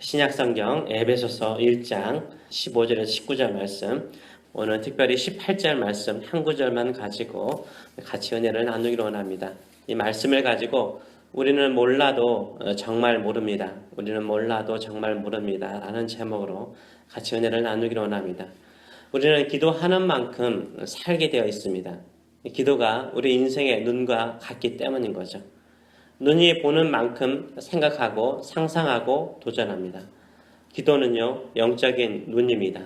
신약성경 에베소서 1장 15절에서 19절 말씀 오늘 특별히 18절 말씀 한 구절만 가지고 같이 은혜를 나누기로 원합니다. 이 말씀을 가지고 우리는 몰라도 어, 정말 모릅니다. 우리는 몰라도 정말 모릅니다. 라는 제목으로 같이 은혜를 나누기로 원합니다. 우리는 기도하는 만큼 살게 되어 있습니다. 기도가 우리 인생의 눈과 같기 때문인 거죠. 눈이 보는 만큼 생각하고 상상하고 도전합니다. 기도는요, 영적인 눈입니다.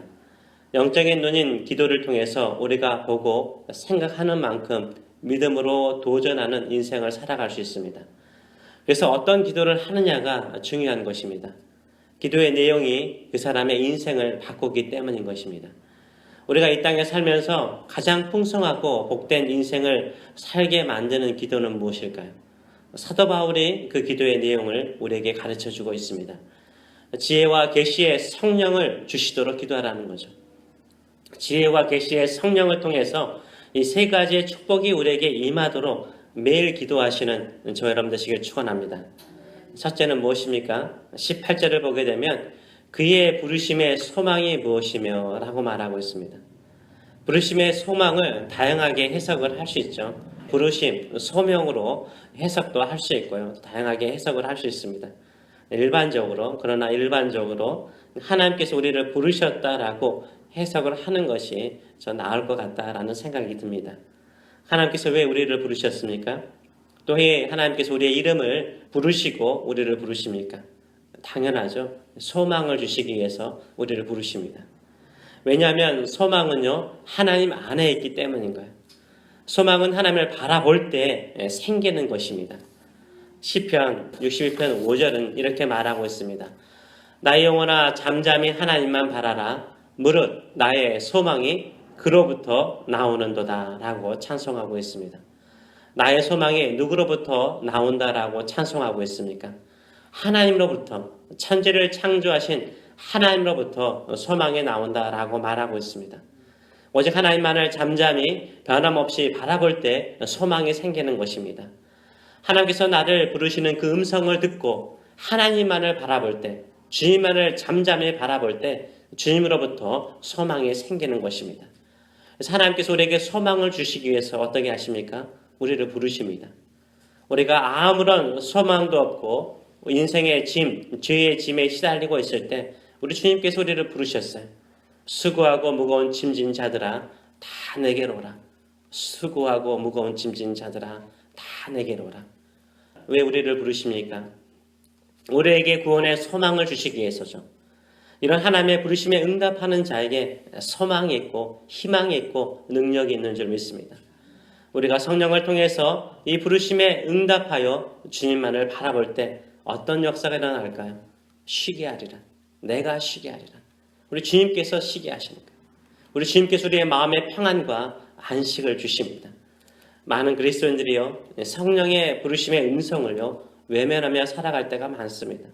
영적인 눈인 기도를 통해서 우리가 보고 생각하는 만큼 믿음으로 도전하는 인생을 살아갈 수 있습니다. 그래서 어떤 기도를 하느냐가 중요한 것입니다. 기도의 내용이 그 사람의 인생을 바꾸기 때문인 것입니다. 우리가 이 땅에 살면서 가장 풍성하고 복된 인생을 살게 만드는 기도는 무엇일까요? 사도 바울이 그 기도의 내용을 우리에게 가르쳐 주고 있습니다. 지혜와 계시의 성령을 주시도록 기도하라는 거죠. 지혜와 계시의 성령을 통해서 이 세 가지의 축복이 우리에게 임하도록 매일 기도하시는 저 여러분 되시길 축원합니다. 첫째는 무엇입니까? 18절을 보게 되면 그의 부르심의 소망이 무엇이며 라고 말하고 있습니다. 부르심의 소망을 다양하게 해석을 할 수 있죠. 부르심, 소명으로 해석도 할 수 있고요. 다양하게 해석을 할 수 있습니다. 일반적으로, 그러나 일반적으로 하나님께서 우리를 부르셨다라고 해석을 하는 것이 저 나을 것 같다라는 생각이 듭니다. 하나님께서 왜 우리를 부르셨습니까? 또 왜 하나님께서 우리의 이름을 부르시고 우리를 부르십니까? 당연하죠. 소망을 주시기 위해서 우리를 부르십니다. 왜냐하면 소망은요, 하나님 안에 있기 때문인 거예요. 소망은 하나님을 바라볼 때 생기는 것입니다. 시편 62편 5절은 이렇게 말하고 있습니다. 나의 영혼아 잠잠히 하나님만 바라라. 무릇 나의 소망이 그로부터 나오는도다 라고 찬송하고 있습니다. 나의 소망이 누구로부터 나온다라고 찬송하고 있습니까? 하나님로부터 천지를 창조하신 하나님로부터 소망이 나온다라고 말하고 있습니다. 오직 하나님만을 잠잠히 변함없이 바라볼 때 소망이 생기는 것입니다. 하나님께서 나를 부르시는 그 음성을 듣고 하나님만을 바라볼 때, 주님만을 잠잠히 바라볼 때 주님으로부터 소망이 생기는 것입니다. 하나님께서 우리에게 소망을 주시기 위해서 어떻게 하십니까? 우리를 부르십니다. 우리가 아무런 소망도 없고 인생의 짐, 죄의 짐에 시달리고 있을 때 우리 주님께서 우리를 부르셨어요. 수고하고 무거운 짐진 자들아 다 내게로 오라. 수고하고 무거운 짐진 자들아 다 내게로 오라. 왜 우리를 부르십니까? 우리에게 구원의 소망을 주시기 위해서죠. 이런 하나님의 부르심에 응답하는 자에게 소망이 있고 희망이 있고 능력이 있는 줄 믿습니다. 우리가 성령을 통해서 이 부르심에 응답하여 주님만을 바라볼 때 어떤 역사가 일어날까요? 쉬게 하리라. 내가 쉬게 하리라. 우리 주님께서 쉬게 하십니까? 우리 주님께서 우리의 마음의 평안과 안식을 주십니다. 많은 그리스도인들이요 성령의 부르심의 음성을요 외면하며 살아갈 때가 많습니다.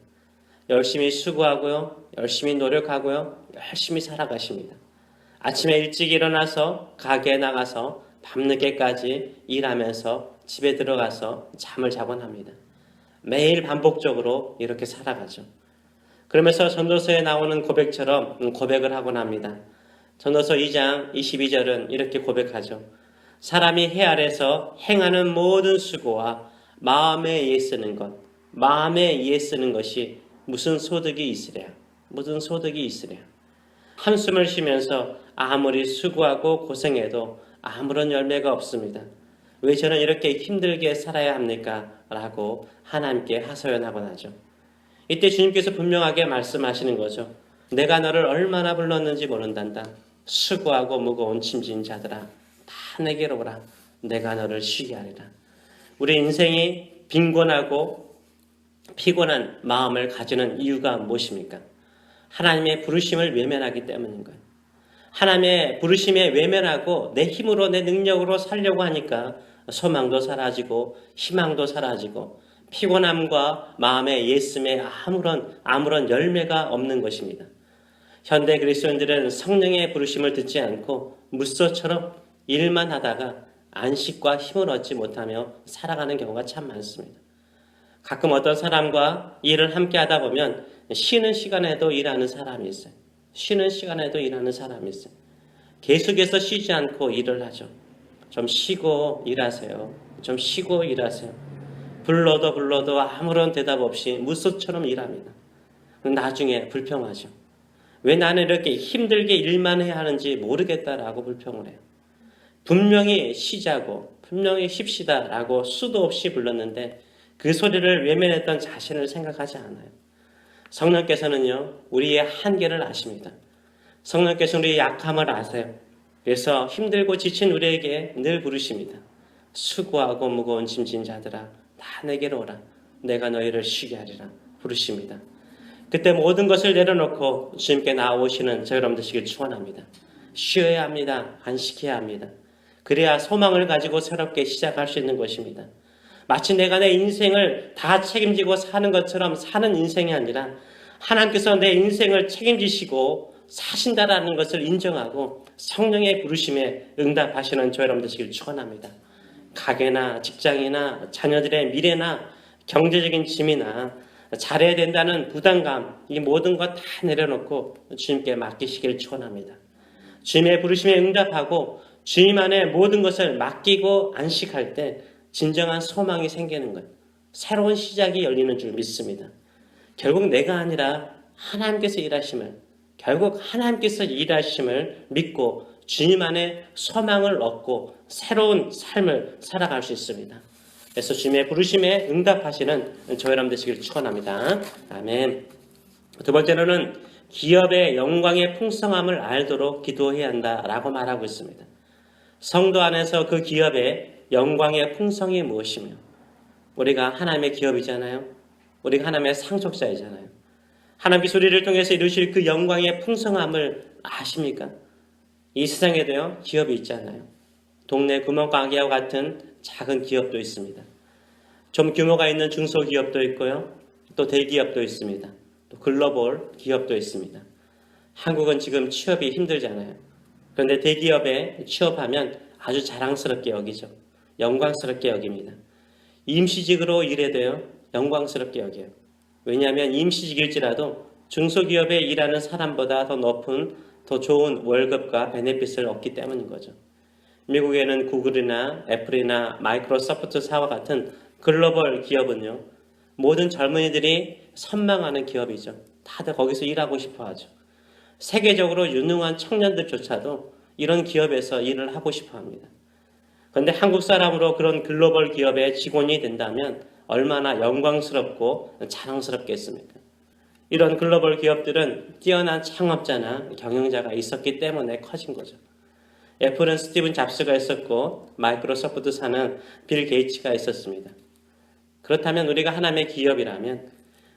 열심히 수고하고요, 열심히 노력하고요, 열심히 살아가십니다. 아침에 일찍 일어나서 가게에 나가서 밤늦게까지 일하면서 집에 들어가서 잠을 자곤 합니다. 매일 반복적으로 이렇게 살아가죠. 그러면서 전도서에 나오는 고백처럼 고백을 하곤 합니다. 전도서 2장 22절은 이렇게 고백하죠. 사람이 해 아래서 행하는 모든 수고와 마음에 의해 쓰는 것, 마음에 의해 쓰는 것이 무슨 소득이 있으랴? 무슨 소득이 있으랴? 한숨을 쉬면서 아무리 수고하고 고생해도 아무런 열매가 없습니다. 왜 저는 이렇게 힘들게 살아야 합니까? 라고 하나님께 하소연하곤 하죠. 이때 주님께서 분명하게 말씀하시는 거죠. 내가 너를 얼마나 불렀는지 모른단다. 수고하고 무거운 짐진 자들아 다 내게로 오라. 내가 너를 쉬게 하리라. 우리 인생이 빈곤하고 피곤한 마음을 가지는 이유가 무엇입니까? 하나님의 부르심을 외면하기 때문인 거예요. 하나님의 부르심에 외면하고 내 힘으로 내 능력으로 살려고 하니까 소망도 사라지고 희망도 사라지고 피곤함과 마음의 예씀에 아무런 아무런 열매가 없는 것입니다. 현대 그리스도인들은 성령의 부르심을 듣지 않고 무소처럼 일만 하다가 안식과 힘을 얻지 못하며 살아가는 경우가 참 많습니다. 가끔 어떤 사람과 일을 함께 하다 보면 쉬는 시간에도 일하는 사람이 있어요. 쉬는 시간에도 일하는 사람이 있어요. 계속해서 쉬지 않고 일을 하죠. 좀 쉬고 일하세요. 좀 쉬고 일하세요. 불러도 불러도 아무런 대답 없이 무소처럼 일합니다. 나중에 불평하죠. 왜 나는 이렇게 힘들게 일만 해야 하는지 모르겠다라고 불평을 해요. 분명히 쉬자고, 분명히 쉽시다라고 수도 없이 불렀는데 그 소리를 외면했던 자신을 생각하지 않아요. 성령께서는요, 우리의 한계를 아십니다. 성령께서 우리의 약함을 아세요. 그래서 힘들고 지친 우리에게 늘 부르십니다. 수고하고 무거운 짐진 자들아, 다 내게로 오라. 내가 너희를 쉬게 하리라. 부르십니다. 그때 모든 것을 내려놓고 주님께 나오시는 저 여러분 되시길 축원합니다. 쉬어야 합니다. 안식해야 합니다. 그래야 소망을 가지고 새롭게 시작할 수 있는 것입니다. 마치 내가 내 인생을 다 책임지고 사는 것처럼 사는 인생이 아니라 하나님께서 내 인생을 책임지시고 사신다라는 것을 인정하고 성령의 부르심에 응답하시는 저 여러분 되시길 축원합니다. 가게나 직장이나 자녀들의 미래나 경제적인 짐이나 잘해야 된다는 부담감 이 모든 것 다 내려놓고 주님께 맡기시길 축원합니다. 주님의 부르심에 응답하고 주님 안에 모든 것을 맡기고 안식할 때 진정한 소망이 생기는 것, 새로운 시작이 열리는 줄 믿습니다. 결국 내가 아니라 하나님께서 일하심을, 결국 하나님께서 일하심을 믿고 주님 안에 소망을 얻고 새로운 삶을 살아갈 수 있습니다. 그래서 주님의 부르심에 응답하시는 저 여러분 되시길 축원합니다. 아멘. 두 번째로는 기업의 영광의 풍성함을 알도록 기도해야 한다라고 말하고 있습니다. 성도 안에서 그 기업의 영광의 풍성이 무엇이며 우리가 하나님의 기업이잖아요. 우리가 하나님의 상속자이잖아요. 하나님께서 우리를 통해서 이루실 그 영광의 풍성함을 아십니까? 이 세상에도요 기업이 있잖아요. 동네 구멍가게와 같은 작은 기업도 있습니다. 좀 규모가 있는 중소기업도 있고요. 또 대기업도 있습니다. 또 글로벌 기업도 있습니다. 한국은 지금 취업이 힘들잖아요. 그런데 대기업에 취업하면 아주 자랑스럽게 여기죠. 영광스럽게 여깁니다. 임시직으로 일해도요, 영광스럽게 여겨요. 왜냐하면 임시직일지라도 중소기업에 일하는 사람보다 더 높은, 더 좋은 월급과 베네핏을 얻기 때문인 거죠. 미국에는 구글이나 애플이나 마이크로소프트사와 같은 글로벌 기업은요, 모든 젊은이들이 선망하는 기업이죠. 다들 거기서 일하고 싶어 하죠. 세계적으로 유능한 청년들조차도 이런 기업에서 일을 하고 싶어 합니다. 그런데 한국 사람으로 그런 글로벌 기업의 직원이 된다면 얼마나 영광스럽고 자랑스럽겠습니까? 이런 글로벌 기업들은 뛰어난 창업자나 경영자가 있었기 때문에 커진 거죠. 애플은 스티븐 잡스가 있었고 마이크로소프트사는 빌 게이츠가 있었습니다. 그렇다면 우리가 하나님의 기업이라면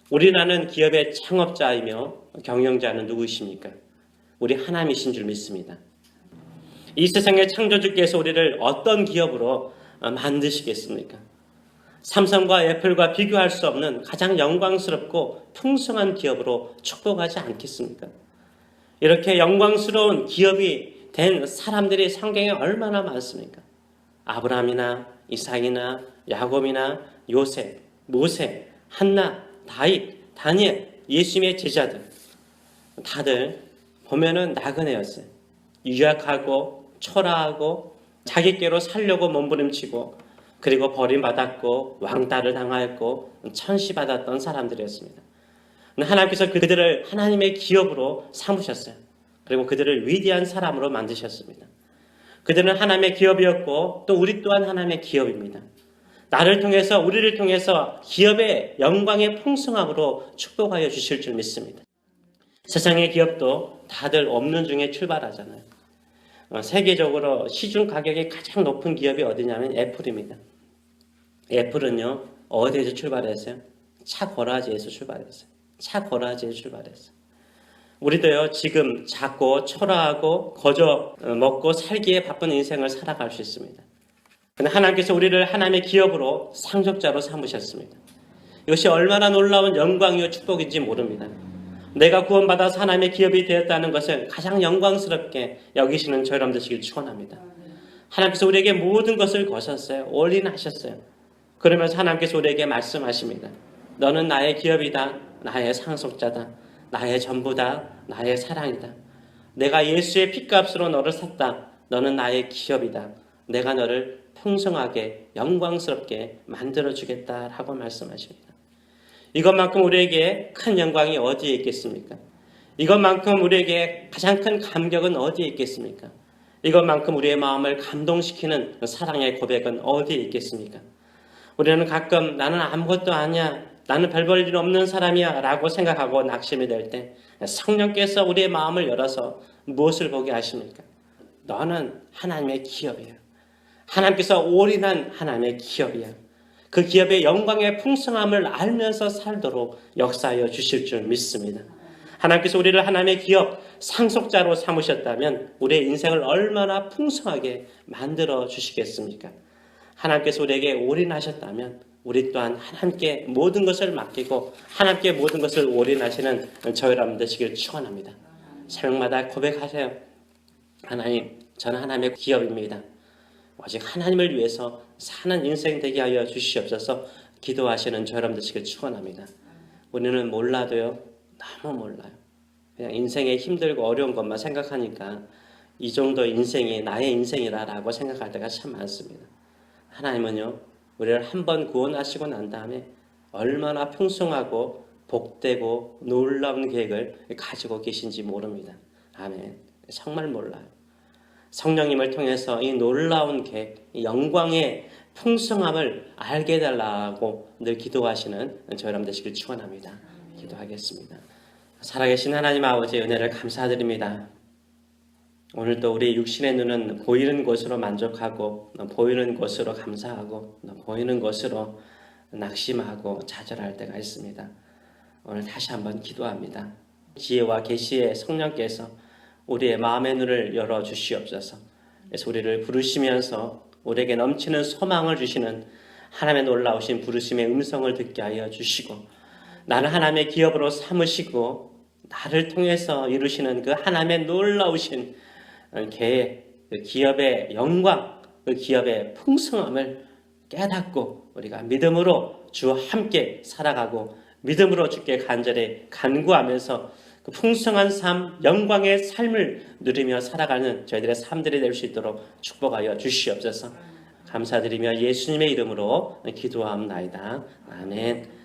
우리라는 기업의 창업자이며 경영자는 누구이십니까? 우리 하나님이신 줄 믿습니다. 이 세상의 창조주께서 우리를 어떤 기업으로 만드시겠습니까? 삼성과 애플과 비교할 수 없는 가장 영광스럽고 풍성한 기업으로 축복하지 않겠습니까? 이렇게 영광스러운 기업이 된 사람들이 성경에 얼마나 많습니까? 아브라함이나 이삭이나 야곱이나 요셉, 모세, 한나, 다윗, 다니엘, 예수님의 제자들 다들 보면은 나그네였어요. 유약하고 초라하고 자기께로 살려고 몸부림치고 그리고 버림받았고 왕따를 당하였고 천시받았던 사람들이었습니다. 하나님께서 그들을 하나님의 기업으로 삼으셨어요. 그리고 그들을 위대한 사람으로 만드셨습니다. 그들은 하나님의 기업이었고 또 우리 또한 하나님의 기업입니다. 나를 통해서 우리를 통해서 기업의 영광의 풍성함으로 축복하여 주실 줄 믿습니다. 세상의 기업도 다들 없는 중에 출발하잖아요. 어, 세계적으로 시중 가격이 가장 높은 기업이 어디냐면 애플입니다. 애플은요 어디에서 출발했어요? 차 거라지에서 출발했어요. 차 거라지에서 출발했어요. 우리도요 지금 작고 초라하고 거저 어, 먹고 살기에 바쁜 인생을 살아갈 수 있습니다. 그런데 하나님께서 우리를 하나님의 기업으로 상속자로 삼으셨습니다. 이것이 얼마나 놀라운 영광이요 축복인지 모릅니다. 내가 구원받아서 하나님의 기업이 되었다는 것을 가장 영광스럽게 여기시는 저 여러분 되시길 축원합니다. 하나님께서 우리에게 모든 것을 거셨어요. 올인하셨어요. 그러면서 하나님께서 우리에게 말씀하십니다. 너는 나의 기업이다. 나의 상속자다. 나의 전부다. 나의 사랑이다. 내가 예수의 피값으로 너를 샀다. 너는 나의 기업이다. 내가 너를 풍성하게 영광스럽게 만들어 주겠다라고 말씀하십니다. 이것만큼 우리에게 큰 영광이 어디에 있겠습니까? 이것만큼 우리에게 가장 큰 감격은 어디에 있겠습니까? 이것만큼 우리의 마음을 감동시키는 사랑의 고백은 어디에 있겠습니까? 우리는 가끔 나는 아무것도 아니야. 나는 별 볼 일 없는 사람이야. 라고 생각하고 낙심이 될 때 성령께서 우리의 마음을 열어서 무엇을 보게 하십니까? 너는 하나님의 기업이야. 하나님께서 올인한 하나님의 기업이야. 그 기업의 영광의 풍성함을 알면서 살도록 역사하여 주실 줄 믿습니다. 하나님께서 우리를 하나님의 기업 상속자로 삼으셨다면 우리의 인생을 얼마나 풍성하게 만들어 주시겠습니까? 하나님께서 우리에게 올인하셨다면 우리 또한 하나님께 모든 것을 맡기고 하나님께 모든 것을 올인하시는 저희 여러분 되시길 축원합니다. 새벽마다 고백하세요. 하나님, 저는 하나님의 기업입니다. 오직 하나님을 위해서 사는 인생 되게 하여 주시옵소서 기도하시는 저 여러분 되시길 축원합니다. 우리는 몰라도요. 너무 몰라요. 그냥 인생에 힘들고 어려운 것만 생각하니까 이 정도 인생이 나의 인생이라고 생각할 때가 참 많습니다. 하나님은요, 우리를 한 번 구원하시고 난 다음에 얼마나 풍성하고 복되고 놀라운 계획을 가지고 계신지 모릅니다. 아멘. 정말 몰라요. 성령님을 통해서 이 놀라운 계획, 이 영광의 풍성함을 알게 해달라고 늘 기도하시는 저 여러분 되시길 축원합니다. 기도하겠습니다. 살아계신 하나님 아버지의 은혜를 감사드립니다. 오늘도 우리 육신의 눈은 보이는 것으로 만족하고 보이는 것으로 감사하고 보이는 것으로 낙심하고 좌절할 때가 있습니다. 오늘 다시 한번 기도합니다. 지혜와 계시의 성령께서 우리의 마음의 눈을 열어 주시옵소서. 그래서 우리를 부르시면서 우리에게 넘치는 소망을 주시는 하나님의 놀라우신 부르심의 음성을 듣게 하여 주시고 나는 하나님의 기업으로 삼으시고 나를 통해서 이루시는 그 하나님의 놀라우신 계획, 그 기업의 영광, 그 기업의 풍성함을 깨닫고 우리가 믿음으로 주와 함께 살아가고 믿음으로 주께 간절히 간구하면서 그 풍성한 삶, 영광의 삶을 누리며 살아가는 저희들의 삶들이 될 수 있도록 축복하여 주시옵소서. 감사드리며 예수님의 이름으로 기도함나이다. 아멘.